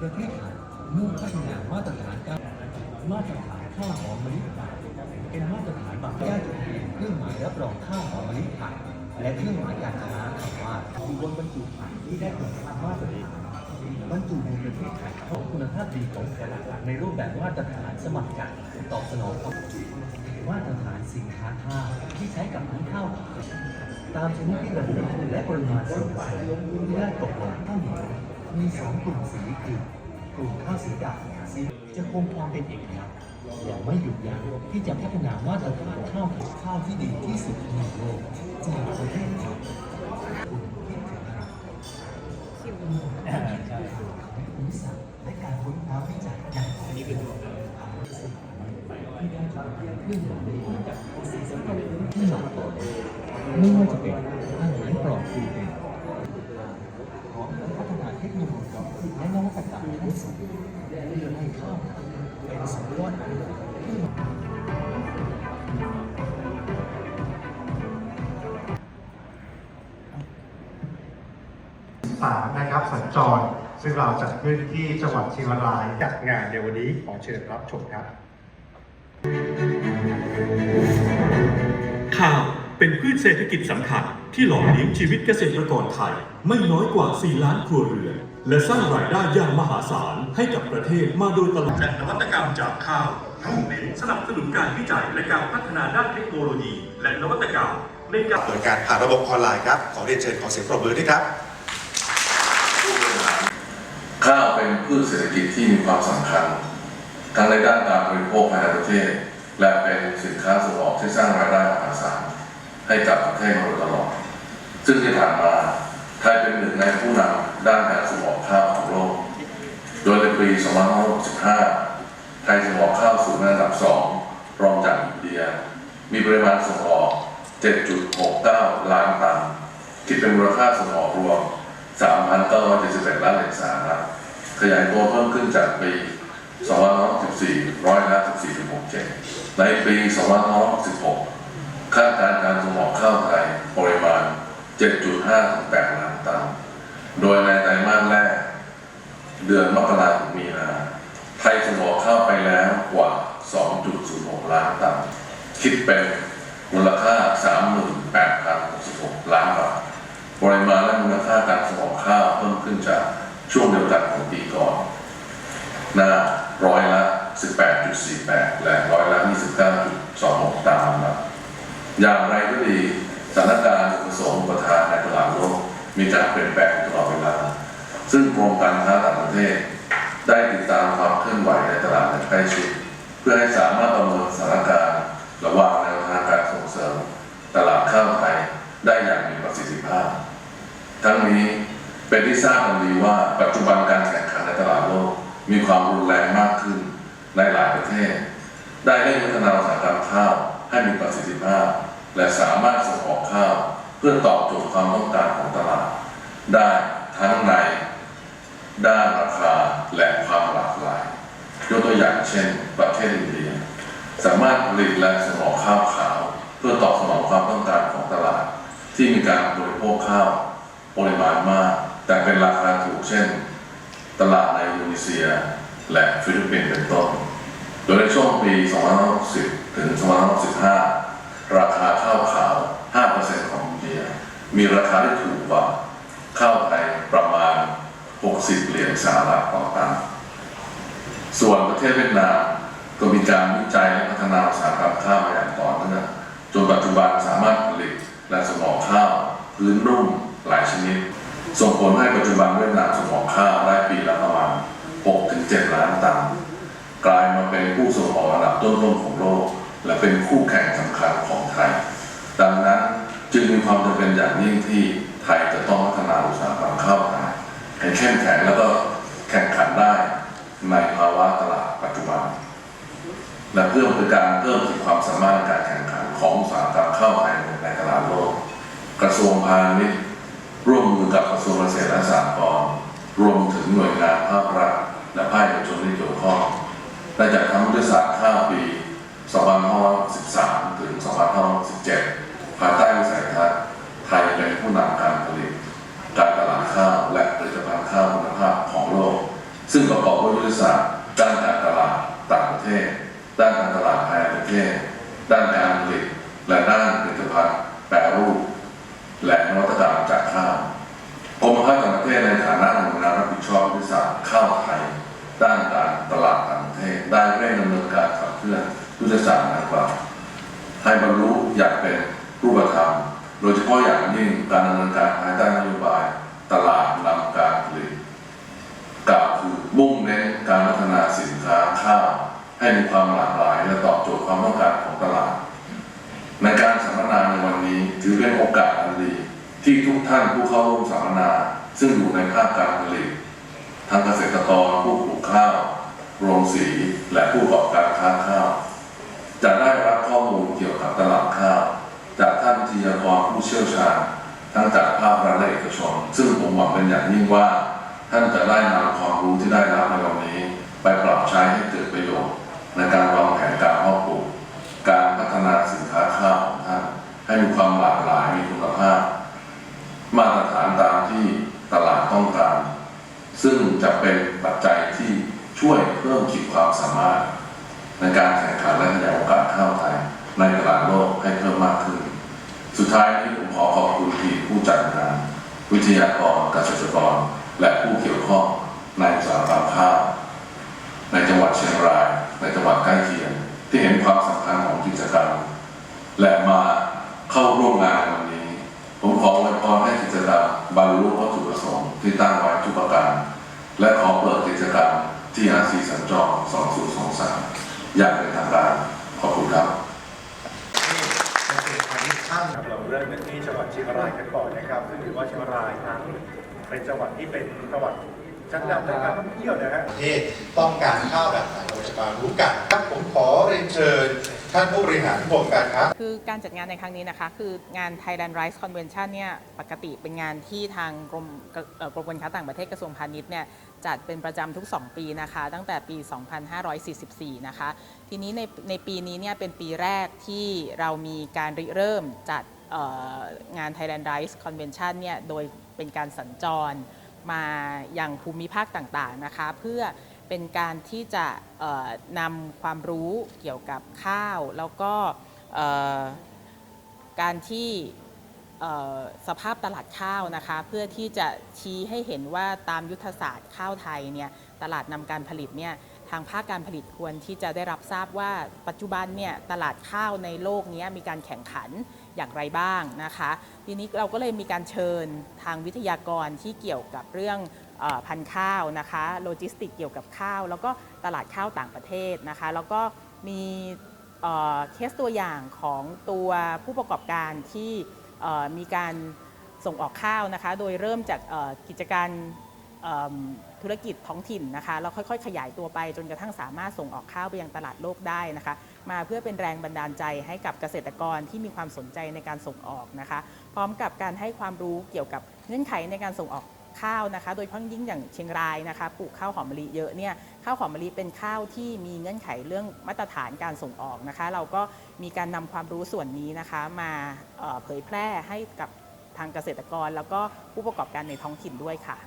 ประเทศไทยมุ่งพัฒนามาตรฐานการมาตรฐานข้าวหอมมะลิไทยเป็นมาตรฐานบังคับจดเบียนเครื่องหมายรับรองข้าวหอมมะลิไทยและเครื่องหมายการค้าคำว่าอยู่บนบรรจุภัณฑ์ที่ได้คุณภาพมาตรฐานบรรจุในประเทศไทยของคุณภาพดีของแตลาดในรูปแบบมาตรฐานสมัครใจตอบสนองความมาตรฐานสินค้าข้าวที่ใช้กับพื้นข้าวตามชนิดที่ระบุและปริมาณส่วนผสมที่ได้ตกลงข้าวหนีย มีสองกลุ่มสีคือกลุ่มข้าวสีดำสีจะคงความเป็นเอกลักษณ์และไม่หยุดยั้งที่จะพัฒนามาตรฐานข้าวข้าวที่ดีที่สุดในโลกจากประเทศไทยคุณคิดถึงอะไรใช่คุณวิสัยและการค้นคว้าวิจัยอย่างนี้เป็นตัวที่ได้จากเรื่องเครื่องหมายสีสันที่หลากหลายไม่ว่าจะเป็นอาหารปลอดกลูเตนพร้อมทั้งพัฒนาเทคโนโลยี และนวัตกรรมขั้นสูงเพื่อให้ข้าเป็นสุดยอดอาหารที่สามนะครับสัญจร ซึ่งเราจัดขึ้นที่จังหวัดเชียงรายจัดงานในวันนี้ขอเชิญรับชมครับข้าวเป็นพืชเศรษฐกิจสำคัญ ที่หล่อเลี้ยงชีวิตเกษตรกรไทย ไม่น้อยกว่า 4 ล้านครัวเรือน และสร้างรายได้อย่างมหาศาลให้กับประเทศมาโดยตลอดและนวัตกรรมจากข้าวมุ่งเน้นสนับสนุนการวิจัยและการพัฒนาด้านเทคโนโลยี และนวัตกรรมในการโดยการผ่านระบบออนไลน์ครับ ขอเรียนเชิญขอเสียงปรบมือด้วยครับ ข้าวเป็นพืชเศรษฐกิจที่มีความสำคัญ ทั้งในด้านการบริโภคภายในประเทศ และเป็นสินค้าส่งออกที่สร้างรายได้มหาศาลให้กับประเทศมาโดยตลอด ซึ่งที่ผ่านมาไทยเป็นหนึ่งในผู้นำด้านการส่งออกข้าวของโลก โดยในปี 2565 ไทยส่งออกข้าวสู่อันดับ 2 รองจากอินเดีย มีปริมาณส่งออก 7.69 ล้านตันคิดเป็นมูลค่าส่งออกรวม 3,971 ล้านเหรียญสหรัฐขยายตัวเพิ่มขึ้นจากปี2564ร้อยละ14.67 ในปี 2566คาดการณ์การส่งออกข้าวไทย 7.5-8 ล้านตัน โดยในไตรมาสแรก เดือนมกราคมมีนา ไทยส่งออกข้าวไปแล้วกว่า 2.06 ล้านตัน คิดเป็นมูลค่า 38,066 ล้านบาท ปริมาณและมูลค่าการส่งออกข้าวเพิ่มขึ้นจากช่วงเดียวกันของปีก่อน หน้าร้อยละ 18.48 และร้อยละ 29.26 ตามลำดับอย่างไรก็ดี สถานการณ์อุปสงค์อุปทานในตลาดโลกมีการเปลี่ยนแปลงตลอดเวลา ซึ่งกรมการค้าต่างประเทศ ได้ติดตามความเคลื่อนไหวในตลาดอย่างใกล้ชิดเพื่อให้สามารถประเมินสถานการณ์ระหว่างแนวทางการส่งเสริม ตลาดข้าวไทยได้อย่างมีประสิทธิภาพ ทั้งนี้เป็นที่ทราบกันดีว่าปัจจุบันการแข่งขันในตลาดโลกมีความรุนแรงมากขึ้นในหลายประเทศ ได้เร่งพัฒนาอุตสาหกรรมข้าวให้มีประสิทธิภาพ และสามารถส่งออกข้าวเพื่อตอบโจทย์ความต้องการของตลาด ได้ทั้งใน ด้านราคาและความหลากหลาย ยกตัวอย่างเช่น ประเทศอินเดีย สามารถผลิตและส่งออกข้าวขาว เพื่อตอบสนองความต้องการของตลาด ที่มีการบริโภคข้าวปริมาณมาก แต่เป็นราคาถูกเช่น ตลาดในอินโดนีเซีย และฟิลิปปินส์เป็นต้น โดยในช่วงปี2560ถึง2565 ราคาข้าวขาว 5%ของอินเดีย มีราคาที่ถูกกว่าข้าวไทยประมาณ 60 เหรียญสหรัฐต่อตันส่วนประเทศเวียดนามก็มีการวิจัยและพัฒนาอุตสาหกรรมข้าวมาอย่างต่อเนื่องจนปัจจุบันสามารถผลิตและส่งออกข้าวพื้นรุ่มหลายชนิด ส่งผลให้ปัจจุบันเวียดนามส่งออกข้าวได้ปีละประมาณ 6-7 ล้านตันกลายมาเป็นผู้ส่งออกอันดับต้นๆของโลก และเป็นคู่แข่งสำคัญของไทย ดังนั้นจึงมีความจำเป็นอย่างยิ่งที่ไทยจะต้องพัฒนาอุตสาหกรรมข้าวไทยให้เข้มแข็งแล้วก็แข่งขันได้ในภาวะตลาดปัจจุบัน และเพื่อเป็นการเพิ่มขีดความสามารถในการแข่งขันของอุตสาหกรรมข้าวไทยในตลาดโลก กระทรวงพาณิชย์ร่วมมือกับกระทรวงเกษตรและสหกรณ์รวมถึงหน่วยงานภาครัฐและภาคเอกชนที่เกี่ยวข้องได้จัดทำยุทธศาสตร์ข้าวปี 2513 ถึง 2517 ภายใต้วิสัยทัศน์ไทยเป็นผู้นำการผลิต การตลาดข้าวและผลิตภัณฑ์ข้าวคุณภาพของโลก ซึ่งประกอบด้วยยุทธศาสตร์ด้านการตลาดต่างประเทศ ด้านการตลาดภายในประเทศ ด้านการผลิต และด้านผลิตภัณฑ์ การดำเนินการภายใต้นโยบายตลาดนำการผลิตกล่าวคือมุ่งเน้นการพัฒนาสินค้าข้าวให้มีความหลากหลายและตอบโจทย์ความต้องการของตลาด ในการสัมมนาในวันนี้ถือเป็นโอกาสอันดีที่ทุกท่านผู้เข้าร่วมสัมมนา ซึ่งอยู่ในภาคการผลิตทางเกษตรกรผู้ปลูกข้าวโรงสีและผู้ประกอบการค้าข้าวจะได้รับข้อมูลเกี่ยวกับตลาดข้าว จากท่านวิทยากรผู้เชี่ยวชาญ ทั้งจากภาครัฐและเอกชน ซึ่งผมหวังเป็นอย่างยิ่งว่า ท่านจะได้นำความรู้ที่ได้รับในวันนี้ ไปปรับใช้ให้เกิดประโยชน์ ในการวางแผนการเพาะปลูก การพัฒนาสินค้าข้าวของท่าน ให้มีความหลากหลายมีคุณภาพ มาตรฐานตามที่ตลาดต้องการ ซึ่งจะเป็นปัจจัยที่ช่วยเพิ่มขีดความสามารถ ในการแข่งขันและขยายโอกาสข้าวไทยในตลาดโลกให้เพิ่มมากขึ้น สุดท้ายนี้ผม ขอขอบคุณทีมผู้จัดงาน วิทยากรเกษตรกร และผู้เกี่ยวข้องในอุตสาขาข้าวในจังหวัดเชียงราย ในจังหวัดใกล้เคียง ที่เห็นความสำคัญของกิจกรรม และมาเข้าร่วมงานวันนี้ ผมขอ ครับเราเริ่มกันที่จังหวัดเชียงรายกันก่อนนะครับ ซึ่งถือว่าเชียงรายนั้นเป็นจังหวัดที่เป็นจังหวัดชั้นนำในการท่องเที่ยวนะฮะประเทศต้องการข้าวแบบไหนเราจะมารู้กันครับผมขอเรียนเชิญ ท่านผู้บริหารกรมการค้าคือการจัดงานในครั้งนี้นะคะ คืองาน Thailand Rice Convention เนี่ยปกติเป็นงานที่ทางกรมกรมการค้าต่างประเทศกระทรวงพาณิชย์เนี่ยจัดเป็นประจำทุก 2 ปีนะคะ ตั้งแต่ปี 2544 นะคะ ทีนี้ในในปีนี้เนี่ยเป็นปีแรกที่เรามีการริเริ่มจัดงาน Thailand Rice Convention เนี่ยโดยเป็นการสัญจรมาอย่างภูมิภาคต่างๆนะคะ เพื่อ เป็นการที่จะนำความรู้เกี่ยวกับข้าว แล้วก็การที่สภาพตลาดข้าวนะคะเพื่อที่จะชี้ให้เห็นว่าตามยุทธศาสตร์ข้าวไทยเนี่ยตลาดนำการผลิตเนี่ยทางภาคการผลิตควรที่จะได้รับทราบว่าปัจจุบันเนี่ยตลาดข้าวในโลกนี้มีการแข่งขันอย่างไรบ้างนะคะ ทีนี้เราก็เลยมีการเชิญทางวิทยากรที่เกี่ยวกับเรื่อง พันธุ์ข้าวนะคะโลจิสติกเกี่ยวกับข้าว แล้วก็ตลาดข้าวต่างประเทศนะคะแล้วก็มีเคสตัวอย่างของตัวผู้ประกอบการที่มีการส่งออกข้าวนะคะ โดยเริ่มจากกิจการธุรกิจท้องถิ่นนะคะแล้วค่อยๆ ขยายตัวไปจนกระทั่งสามารถส่งออกข้าวไปยังตลาดโลกได้นะคะ มาเพื่อเป็นแรงบันดาลใจให้กับเกษตรกรที่มีความสนใจในการส่งออกนะคะ พร้อมกับการให้ความรู้เกี่ยวกับเงื่อนไขในการส่งออก ข้าวนะคะ โดยเฉพาะยิ่งอย่างเชียงรายนะคะปลูกข้าวหอมมะลิเยอะเนี่ยข้าวหอมมะลิเป็นข้าวที่มีเงื่อนไขเรื่องมาตรฐานการส่งออกนะคะ เราก็มีการนำความรู้ส่วนนี้นะคะมาเผยแพร่ให้กับทางเกษตรกร แล้วก็ผู้ประกอบการในท้องถิ่นด้วยค่ะ